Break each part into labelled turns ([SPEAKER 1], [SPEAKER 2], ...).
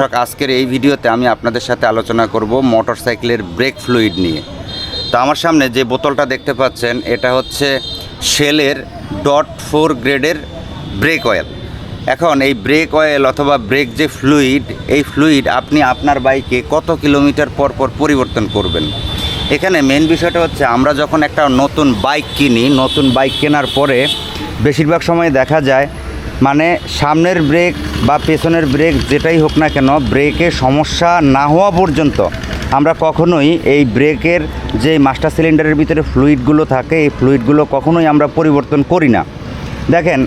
[SPEAKER 1] দর্শক, আজকের এই ভিডিওতে আমি আপনাদের সাথে আলোচনা করব মোটরসাইকেলের ব্রেক ফ্লুইড নিয়ে। তো আমার সামনে যে বোতলটা দেখতে পাচ্ছেন এটা হচ্ছে শেলের ডট ফোর গ্রেডের ব্রেক অয়েল এখন এই ব্রেক অয়েল অথবা ব্রেক যে ফ্লুইড এই ফ্লুইড আপনি আপনার বাইকে কত কিলোমিটার পর পর পরিবর্তন করবেন? এখানে মেন বিষয়টা হচ্ছে আমরা যখন একটা নতুন বাইক কিনি নতুন বাইক কেনার পরে বেশিরভাগ সময় দেখা যায় মানে সামনের ব্রেক বা পেছনের ব্রেক যেটাই হোক না কেন, ব্রেকে সমস্যা না হওয়া পর্যন্ত আমরা কখনোই এই ব্রেকের যে মাস্টার সিলিন্ডারের ভিতরে ফ্লুইডগুলো থাকে, এই ফ্লুইডগুলো কখনোই আমরা পরিবর্তন করি না। দেখেন,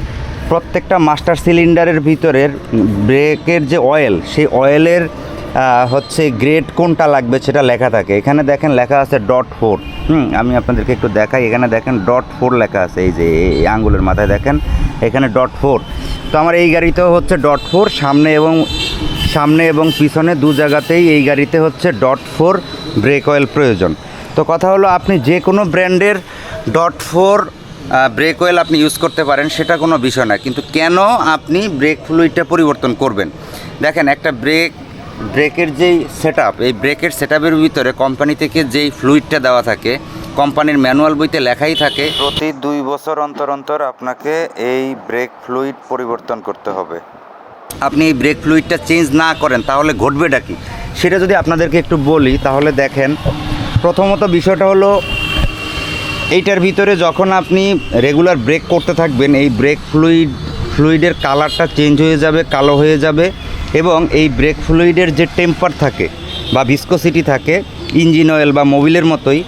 [SPEAKER 1] প্রত্যেকটা মাস্টার সিলিন্ডারের ভিতরের ব্রেকের যে অয়েল, সেই অয়েলের হচ্ছে গ্রেড কোনটা লাগবে সেটা লেখা থাকে। এখানে দেখেন লেখা আছে ডট ফোর হুম, আমি আপনাদেরকে একটু দেখাই। এখানে দেখেন ডট ফোর লেখা আছে। এই যে, এই আঙ্গুলের মাথায় দেখেন, এখানে ডট ফোর তো আমার এই গাড়িতেও হচ্ছে ডট ফোর সামনে এবং সামনে এবং পিছনে দু জায়গাতেই এই গাড়িতে হচ্ছে ডট ফোর ব্রেক অয়েল প্রয়োজন। তো কথা হলো, আপনি যে কোনো ব্র্যান্ডের ডট ফোর ব্রেক অয়েল আপনি ইউজ করতে পারেন, সেটা কোনো বিষয় না। কিন্তু কেন আপনি ব্রেক ফ্লুইডটা পরিবর্তন করবেন? দেখেন একটা ব্রেক ব্রেকের যেই সেট এই ব্রেকের সেট ভিতরে কোম্পানি থেকে যেই ফ্লুইডটা দেওয়া থাকে কোম্পানির ম্যানুয়াল বইতে লেখাই থাকে প্রতি দুই বছর অন্তর অন্তর আপনাকে এই ব্রেক ফ্লুইড পরিবর্তন করতে হবে। আপনি এই ব্রেক ফ্লুইডটা চেঞ্জ না করেন তাহলে ঘটবেটা কি? সেটা যদি আপনাদেরকে একটু বলি তাহলে দেখেন প্রথমত বিষয়টা হলো এইটার ভিতরে যখন আপনি রেগুলার ব্রেক করতে থাকবেন এই ব্রেক ফ্লুইড ফ্লুইডের কালারটা চেঞ্জ হয়ে যাবে কালো হয়ে যাবে এবং এই ব্রেক ফ্লুইডের যে টেম্পার থাকে বা ভিসকোসিটি থাকে ইঞ্জিন অয়েল বা মোবিলের মতোই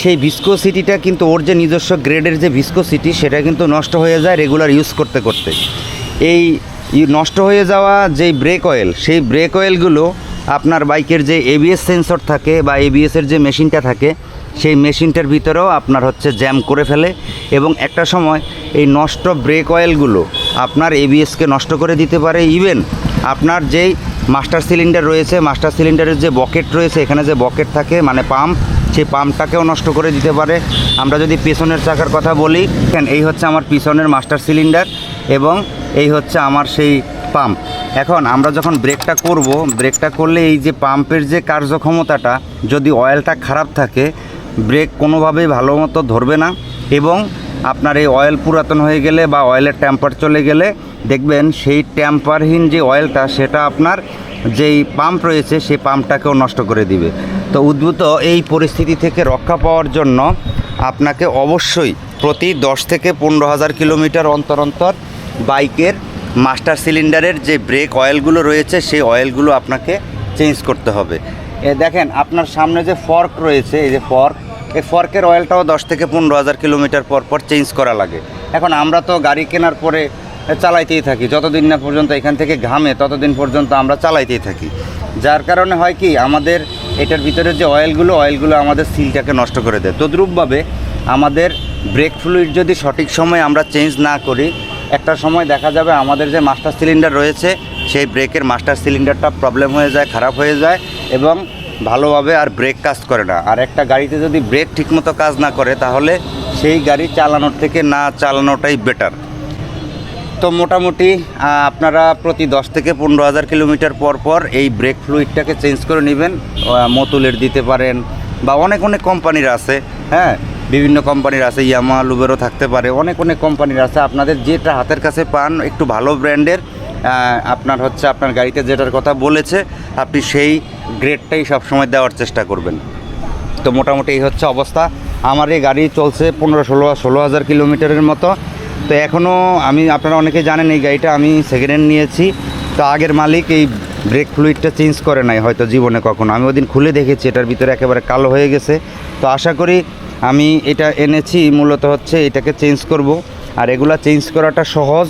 [SPEAKER 1] সেই ভিসকোসিটিটা কিন্তু ওর যে নিজস্ব গ্রেডের যে ভিসকোসিটি সেটা কিন্তু নষ্ট হয়ে যায় রেগুলার ইউজ করতে করতে। এই নষ্ট হয়ে যাওয়া যেই ব্রেক অয়েল সেই ব্রেক অয়েলগুলো আপনার বাইকের যে এবিএস সেন্সর থাকে বা এবিএসের যে মেশিনটা থাকে, সেই মেশিনটার ভিতরেও আপনার হচ্ছে জ্যাম করে ফেলে এবং একটা সময় এই নষ্ট ব্রেক অয়েলগুলো আপনার এবিএসকে নষ্ট করে দিতে পারে ইভেন আপনার যেই মাস্টার সিলিন্ডার রয়েছে, মাস্টার সিলিন্ডারের যে বকেট রয়েছে, এখানে যে বকেট থাকে মানে পাম্প, সেই পাম্পটাকেও নষ্ট করে দিতে পারে। আমরা যদি পেছনের চাকার কথা বলি এই হচ্ছে আমার পিছনের মাস্টার সিলিন্ডার এবং এই হচ্ছে আমার সেই পাম্প। এখন আমরা যখন ব্রেকটা করব, ব্রেকটা করলে এই যে পাম্পের যে কার্যক্ষমতাটা, যদি অয়েলটা খারাপ থাকে, ব্রেক কোনোভাবেই ভালো মতো ধরবে না এবং আপনার এই অয়েল পুরাতন হয়ে গেলে বা অয়েলের ট্যাম্পার চলে গেলে দেখবেন সেই ট্যাম্পারহীন যে অয়েলটা সেটা আপনার যেই পাম্প রয়েছে, সেই পাম্পটাকেও নষ্ট করে দিবে। তো উদ্ভূত এই পরিস্থিতি থেকে রক্ষা পাওয়ার জন্য আপনাকে অবশ্যই প্রতি দশ থেকে পনেরো হাজার কিলোমিটার অন্তর অন্তর বাইকের মাস্টার সিলিন্ডারের যে ব্রেক অয়েলগুলো রয়েছে, সেই অয়েলগুলো আপনাকে চেঞ্জ করতে হবে। এ দেখেন, আপনার সামনে যে ফর্ক রয়েছে, এই যে ফর্ক এই ফর্কের অয়েলটাও দশ থেকে পনেরো হাজার কিলোমিটার পর পর চেঞ্জ করা লাগে। এখন আমরা তো গাড়ি কেনার পরে চালাইতেই থাকি। যতদিন না পর্যন্ত এখান থেকে ঘামে, ততদিন পর্যন্ত আমরা চালাইতেই থাকি। যার কারণে হয় কি, আমাদের এটার ভিতরে যে অয়েলগুলো অয়েলগুলো আমাদের সিলটাকে নষ্ট করে দেয়। তদ্রূপভাবে আমাদের ব্রেক ফ্লুইড যদি সঠিক সময়ে আমরা চেঞ্জ না করি, একটা সময় দেখা যাবে আমাদের যে মাস্টার সিলিন্ডার রয়েছে, সেই ব্রেকের মাস্টার সিলিন্ডারটা প্রবলেম হয়ে যায়, খারাপ হয়ে যায় এবং ভালোভাবে আর ব্রেক কাজ করে না। আর একটা গাড়িতে যদি ব্রেক ঠিকমতো কাজ না করে, তাহলে সেই গাড়ি চালানোর থেকে না চালানোটাই বেটার তো মোটামুটি আপনারা প্রতি দশ থেকে পনেরো হাজার কিলোমিটার পর পর এই ব্রেক ফ্লুইডটাকে চেঞ্জ করে নেবেন মতুলের দিতে পারেন, বা অনেক অনেক কোম্পানির আছে হ্যাঁ? বিভিন্ন কোম্পানির আছে ইয়ামা লুবেরও থাকতে পারে, অনেক অনেক কোম্পানির আছে। আপনাদের যেটা হাতের কাছে পান, একটু ভালো ব্র্যান্ডের আপনার হচ্ছে আপনার গাড়িতে যেটার কথা বলেছে, আপনি সেই গ্রেডটাই সবসময় দেওয়ার চেষ্টা করবেন। তো মোটামুটি এই হচ্ছে অবস্থা। আমার এই গাড়ি চলছে পনেরো, ষোলো ষোলো হাজার কিলোমিটারের মতো। তো এখনও আমি, আপনারা অনেকে জানেন এই গাড়িটা আমি সেকেন্ড হ্যান্ড নিয়েছি। তো আগের মালিক এই ব্রেক ফ্লুইডটা চেঞ্জ করে নাই হয়তো জীবনে কখনো। আমি ওদিন খুলে দেখেছি, এটার ভিতরে একেবারে কালো হয়ে গেছে। তো আশা করি আমি এটা এনেছি, মূলত হচ্ছে এটাকে চেঞ্জ করব। আর এগুলা চেঞ্জ করাটা সহজ।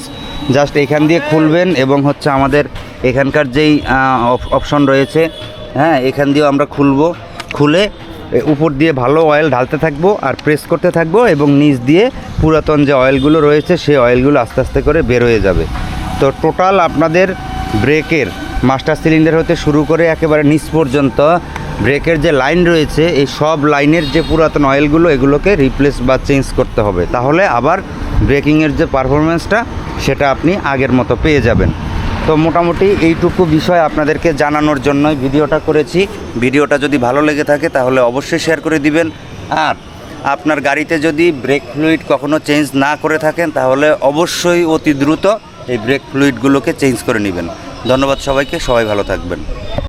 [SPEAKER 1] জাস্ট এখান দিয়ে খুলবেন এবং হচ্ছে আমাদের এখানকার যেই অপশন রয়েছে হ্যাঁ এখান দিয়েও আমরা খুলবো। খুলে উপর দিয়ে ভালো অয়েল ঢালতে থাকব আর প্রেস করতে থাকব এবং নিচ দিয়ে পুরাতন যে অয়েলগুলো রয়েছে, সেই অয়েলগুলো আস্তে আস্তে করে বের হয়ে যাবে। তো টোটাল আপনাদের ব্রেকের মাস্টার সিলিন্ডার হতে শুরু করে একেবারে নিচ পর্যন্ত ব্রেকের যে লাইন রয়েছে, এই সব লাইনের যে পুরাতন অয়েলগুলো এগুলোকে রিপ্লেস বা চেঞ্জ করতে হবে। তাহলে আবার ব্রেকিংয়ের যে পারফরমেন্সটা সেটা আপনি আগের মতো পেয়ে যাবেন। তো মোটামুটি এইটুকু বিষয় আপনাদেরকে জানানোর জন্যই ভিডিওটা করেছি। ভিডিওটা যদি ভালো লেগে থাকে তাহলে অবশ্যই শেয়ার করে দিবেন। আর আপনার গাড়িতে যদি ব্রেক ফ্লুইড কখনো চেঞ্জ না করে থাকেন, তাহলে অবশ্যই অতি দ্রুত এই ব্রেক ফ্লুইডগুলোকে চেঞ্জ করে নেবেন। ধন্যবাদ সবাইকে, সবাই ভালো থাকবেন।